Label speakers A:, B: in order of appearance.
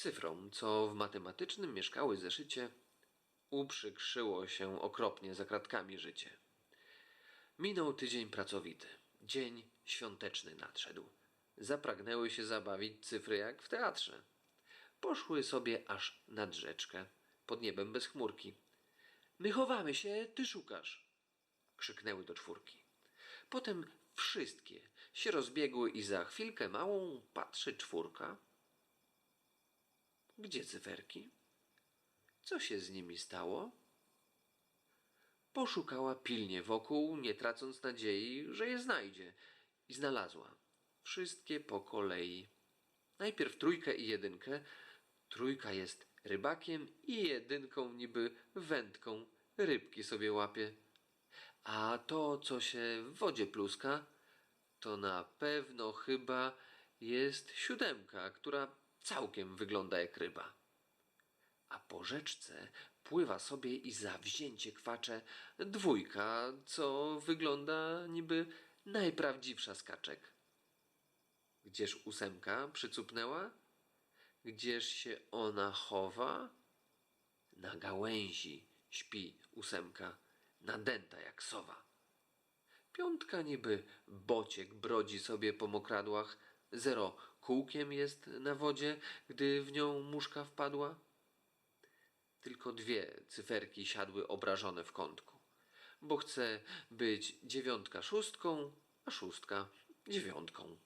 A: Cyfrom, co w matematycznym mieszkały zeszycie, uprzykrzyło się okropnie za kratkami życie. Minął tydzień pracowity. Dzień świąteczny nadszedł. Zapragnęły się zabawić cyfry jak w teatrze. Poszły sobie aż nad rzeczkę, pod niebem bez chmurki. My chowamy się, ty szukasz. Krzyknęły do czwórki. Potem wszystkie się rozbiegły i za chwilkę małą patrzy czwórka. Gdzie cyferki? Co się z nimi stało? Poszukała pilnie wokół, nie tracąc nadziei, że je znajdzie. I znalazła. Wszystkie po kolei. Najpierw trójkę i jedynkę. Trójka jest rybakiem i jedynką niby wędką rybki sobie łapie. A to, co się w wodzie pluska, to na pewno chyba jest siódemka, która całkiem wygląda jak ryba. A po rzeczce pływa sobie i zawzięcie kwacze dwójka, co wygląda niby najprawdziwsza skaczek. Gdzież ósemka przycupnęła? Gdzież się ona chowa? Na gałęzi śpi ósemka, nadęta jak sowa. Piątka niby bociek brodzi sobie po mokradłach, zero kółkiem jest na wodzie, gdy w nią muszka wpadła. Tylko dwie cyferki siadły obrażone w kątku, bo chce być dziewiątka szóstką, a szóstka dziewiątką.